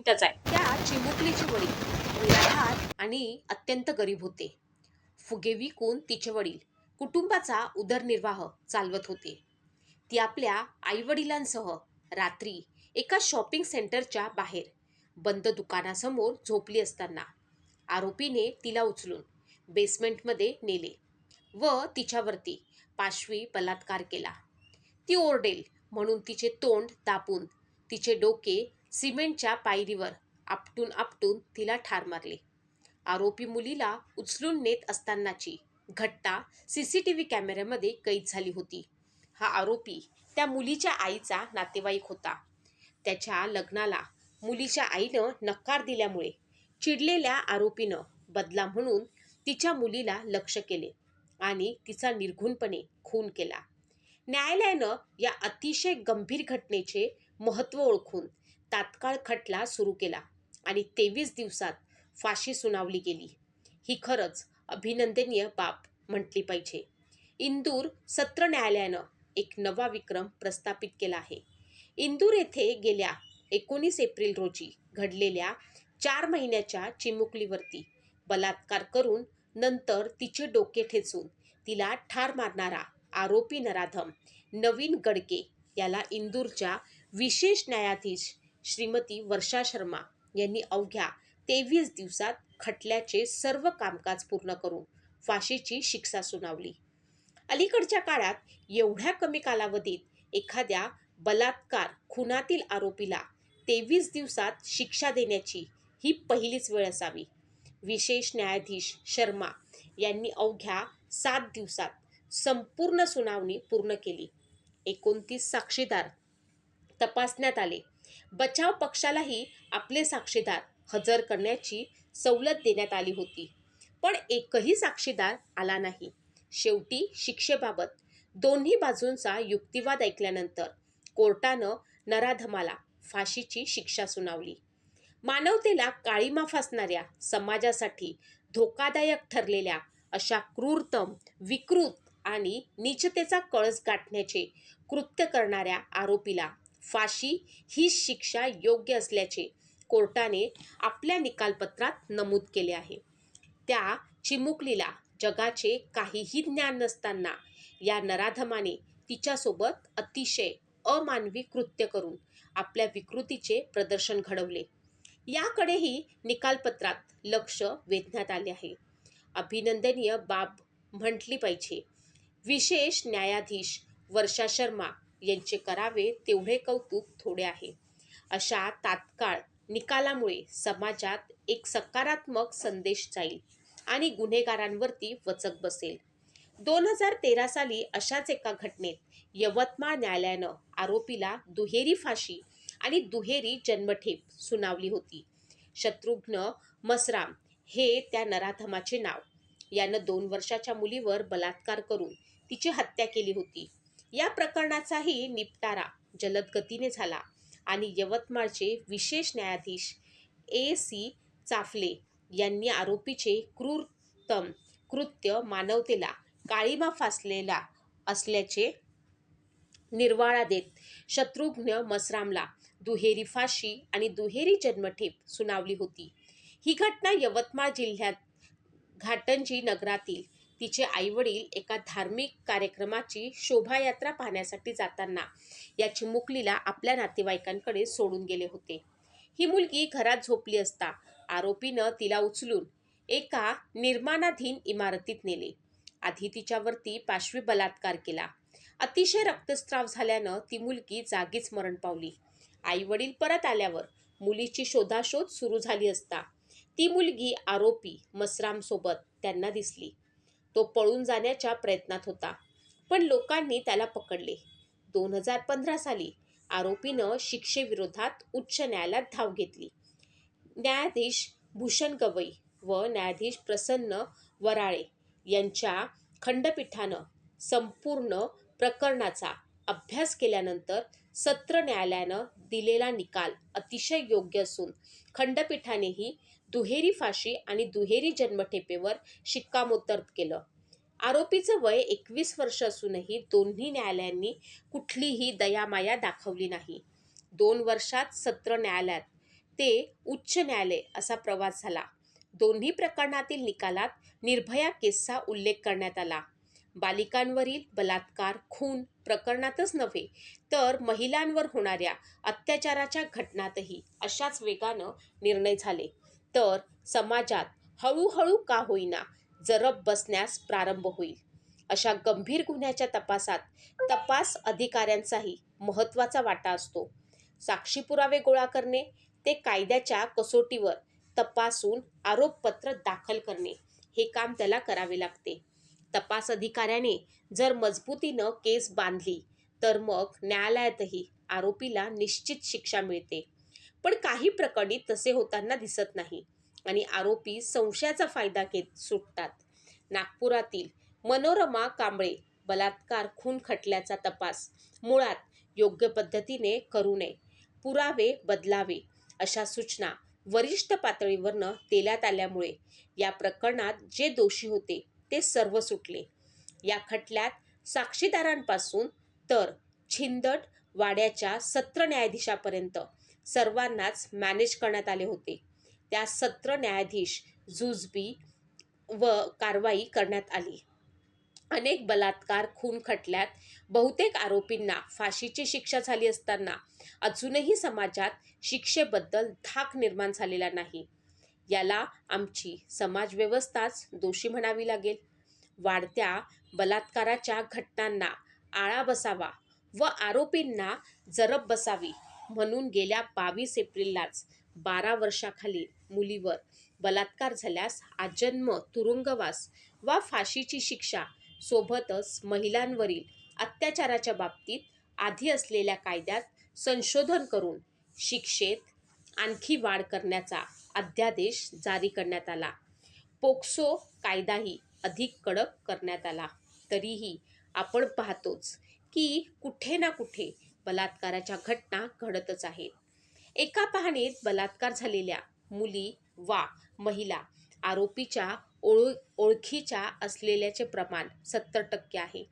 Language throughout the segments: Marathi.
मिनिटाचा आहे. त्या चिमुकलीचे वडील निराधार आणि अत्यंत गरीब होते. फुगे विकून तिचे वडील कुटुंबाचा उदरनिर्वाह चालवत होते. ती आपल्या आईवडिलांसह रात्री एका शॉपिंग सेंटरच्या बाहेर बंद दुकानासमोर झोपली असताना आरोपीने तिला उचलून बेसमेंटमध्ये नेले व तिच्यावरती पाशवी बलात्कार केला. ती ओरडेल म्हणून तिचे तोंड तापून तिचे डोके सिमेंटच्या पायरीवर आपटून आपटून तिला ठार मारले. आरोपी मुलीला उचलून नेत असतानाची घटना सी सी टी व्ही कॅमेऱ्यामध्ये कैद झाली होती. हा आरोपी त्या मुलीच्या आईचा नातेवाईक होता. त्याच्या लग्नाला मुलीच्या आईनं नकार दिल्यामुळे चिडलेल्या आरोपीनं बदला म्हणून तिच्या मुलीला लक्ष केले आणि तिचा निर्घुणपणे खून केला. न्यायालयानं या अतिशय गंभीर घटनेचे महत्त्व ओळखून तात्काळ खटला सुरू केला आणि तेवीस दिवसात फाशी सुनावली गेली. ही खरंच अभिनंदनीय बाब म्हटली पाहिजे. इंदूर सत्र न्यायालयानं एक नवा विक्रम प्रस्थापित केला आहे. इंदूर येथे गेल्या एकोणीस एप्रिल रोजी घडलेल्या चार महिन्याच्या चिमुकलीवरती बलात्कार करून नंतर तिचे डोके ठेचून तिला ठार मारणारा आरोपी नराधम नवीन गडके याला इंदूरच्या विशेष न्यायाधीश श्रीमती वर्षा शर्मा यांनी अवघ्या तेवीस दिवसात खटल्याचे सर्व कामकाज पूर्ण करून फाशीची शिक्षा सुनावली. अलीकडच्या काळात एवढ्या कमी कालावधीत एखाद्या बलात्कार खुनातील आरोपीला तेवीस दिवसात शिक्षा देण्याची ही पहिलीच वेळ असावी. विशेष न्यायाधीश शर्मा यांनी अवघ्या सात दिवसात संपूर्ण सुनावणी पूर्ण केली. एकोणतीस साक्षीदार तपासण्यात आले. बचाव पक्षालाही आपले साक्षीदार हजर करण्याची सवलत देण्यात आली होती. पण एकही साक्षीदार आला नाही. शेवटी शिक्षेबाबत दोन्ही बाजूंचा युक्तिवाद ऐकल्यानंतर कोर्टानं नराधमाला फाशीची शिक्षा सुनावली. मानवतेला काळीमा फासणाऱ्या समाजासाठी धोकादायक ठरलेल्या अशा क्रूरतम विकृत आणि नीचतेचा कळस गाठण्याचे कृत्य करणाऱ्या आरोपीला फाशी ही शिक्षा योग्य असल्याचे कोर्टाने आपल्या निकालपत्रात नमूद केले आहे. त्या चिमुकलीला जगाचे काहीही ज्ञान नसताना या नराधमाने तिच्यासोबत अतिशय अमानवी कृत्य करून आपल्या विकृतीचे प्रदर्शन घडवले. याकडेही निकालपत्रात लक्ष वेधण्यात आले आहे. अभिनंदनीय बाब म्हटली पाहिजे. विशेष न्यायाधीश वर्षा शर्मा यांचे करावे तेवढे कौतुक थोडे आहे. अशा तात्काळ निकालामुळे समाजात एक सकारात्मक संदेश जाईल आणि गुन्हेगारांवरती वचक बसेल. दोन हजार तेरा साली अशाच एका घटनेत यवतमाळ न्यायालयानं आरोपीला दुहेरी फाशी आणि दुहेरी जन्मठेप सुनावली होती. शत्रुघ्न मसराम हे त्या नराधमाचे नाव. यानं दोन वर्षाच्या मुलीवर बलात्कार करून तिची हत्या केली होती. या प्रकरणाचाही निपटारा जलद गतीने झाला आणि यवतमाळचे विशेष न्यायाधीश ए सी चाफले यांनी आरोपीचे क्रूरतम कृत्य मानवतेला काळीमा फासलेला असल्याचे निर्वाळा देत शत्रुघ्न मसरामला दुहेरी फाशी आणि दुहेरी जन्मठेप सुनावली होती. ही घटना यवतमाळ जिल्ह्यात घाटंजी नगरातील तिचे आईवडील एका धार्मिक कार्यक्रमाची शोभायात्रा पाहण्यासाठी जाताना या चिमुकलीला आपल्या नातेवाईकांकडे सोडून गेले होते. ही मुलगी घरात झोपली असता आरोपीनं तिला उचलून एका निर्माणाधीन इमारतीत नेले. आधी तिच्यावरती पाशवी बलात्कार केला. अतिशय रक्तस्त्राव झाल्यानं ती मुलगी जागीच मरण पावली. आई वडील परत आल्यावर मुलीची शोधाशोध सुरू झाली असता ती मुलगी आरोपी मसरामसोबत त्यांना दिसली. तो पळून जाण्याच्या प्रयत्नात होता. पण लोकांनी त्याला पकडले. दोन हजार पंधरा साली आरोपीनं शिक्षेविरोधात उच्च न्यायालयात धाव घेतली. न्यायाधीश भूषण गवई व न्यायाधीश प्रसन्न वराळे यांच्या खंडपीठानं संपूर्ण प्रकरणाचा अभ्यास केल्यानंतर सत्र न्यायालयानं दिलेला निकाल अतिशय योग्य असून खंडपीठानेही दुहेरी फाशी आणि दुहेरी जन्मठेपेवर शिक्कामोर्तब केलं. आरोपीचं वय एकवीस वर्ष असूनही दोन्ही न्यायालयांनी कुठलीही दयामाया दाखवली नाही. दोन वर्षात सत्र न्यायालयात. ते उच्च न्यायालय असा प्रवास झाला. दोन्ही प्रकरणातील निकालात निर्भया केसचा उल्लेख करण्यात आला. बालिकांवरील बलात्कार खून प्रकरणातच नव्हे तर महिलांवर होणाऱ्या अत्याचाराच्या घटनातही अशाच वेगानं निर्णय झाले. तर समाजात हळूहळू का होईना जरब बसण्यास प्रारंभ होईल. अशा गंभीर गुन्ह्याच्या तपासात तपास अधिकाऱ्यांचाही महत्त्वाचा वाटा असतो. साक्षी पुरावे गोळा करणे ते कायद्याच्या कसोटीवर तपासून आरोपपत्र दाखल करणे हे काम त्याला करावे लागते. तपास अधिकाऱ्याने जर मजबूतीनं केस बांधली तर मग न्यायालयातही आरोपीला निश्चित शिक्षा मिळते. पण काही प्रकरणी तसे होताना दिसत नाही. आणि आरोपी संशयाचा फायदा घेत सुटतात. नागपुरातील मनोरमा कांबळे बलात्कार खून खटल्याचा तपास. मुळात योग्य पद्धतीने करू नये. पुरावे बदलावे अशा सूचना वरिष्ठ पातळीवरनं देण्यात आल्यामुळे या प्रकरणात जे दोषी होते ते सर्व सुटले. या खटल्यात साक्षीदारांपासून तर छिंदट वाड्याच्या सत्र न्यायाधीशापर्यंत सर्वांनाच मॅनेज करण्यात आले होते. त्या सत्र न्यायाधीश जुजबी व कारवाई करण्यात आली. अनेक बलात्कार खून खटल्यात बहुतेक आरोपींना फाशीची शिक्षा झाली असताना अजूनही समाजात शिक्षेबद्दल धाक निर्माण झालेला नाही. याला आमची समाजव्यवस्थाच दोषी म्हणावी लागेल. वाढत्या बलात्काराच्या घटनांना आळा बसावा व आरोपींना जरब बसावी म्हणून गेल्या बावीस एप्रिललाच बारा वर्षाखालील मुलीवर बलात्कार झाल्यास आजन्म तुरुंगवास वा फाशीची शिक्षा सोबतच महिलांवरील अत्याचाराच्या बाबतीत आधी असलेल्या कायद्यात संशोधन करून शिक्षेत आणखी वाढ करण्याचा अध्यादेश जारी करण्यात आला. पोक्सो कायदाही अधिक कडक करण्यात आला. तरीही आपण पाहतोच की कुठे ना कुठे बलात्काराच्या घटना घडतच आहेत. एका पाहणीत बलात्कार झालेल्या मुली वा महिला आरोपीच्या ओळ ओळखीच्या असलेल्याचे प्रमाण सत्तर टक्के आहे.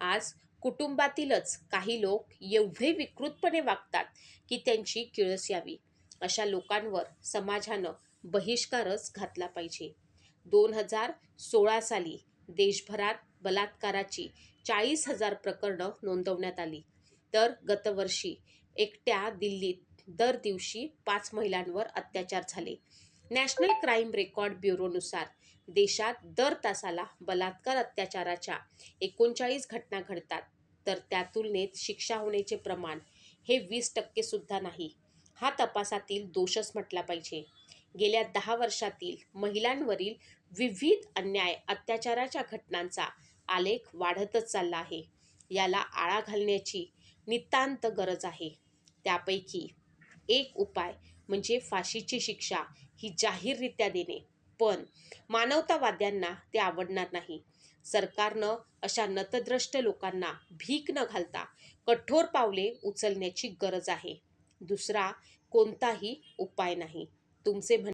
आज कुटुंबातीलच काही लोक एवढे विकृतपणे वागतात की त्यांची किळस यावी. अशा लोकांवर समाजानं बहिष्कारच घातला पाहिजे. दोन हजार सोळा साली देशभरात बलात्काराची चाळीस हजार प्रकरणं नोंदवण्यात आली. तर गतवर्षी एकट्या दिल्लीत दर दिवशी पाच महिलांवर अत्याचार झाले. नॅशनल क्राईम रेकॉर्ड ब्युरोनुसार देशात दर तासाला बलात्कार अत्याचाराच्या एकोणचाळीस घटना घडतात. तर त्या तुलनेत शिक्षा होण्याचे प्रमाण हे वीस टक्के सुद्धा नाही. हा तपासातील दोषच म्हटला पाहिजे. गेल्या दहा वर्षातील महिलांवरील विविध अन्याय अत्याचाराच्या घटनांचा आलेख वाढतच चालला आहे. याला आळा घालण्याची नितांत गरज आहे. त्यापैकी एक उपाय म्हणजे फाशीची शिक्षा ही जाहीररित्या देणे. पण मानवतावाद्यांना ते आवडणार नाही. सरकारनं अशा नतद्रष्ट लोकांना भीक न घालता कठोर पावले उचलण्याची गरज आहे. दुसरा कोणताही उपाय नाही. तुमचे म्हण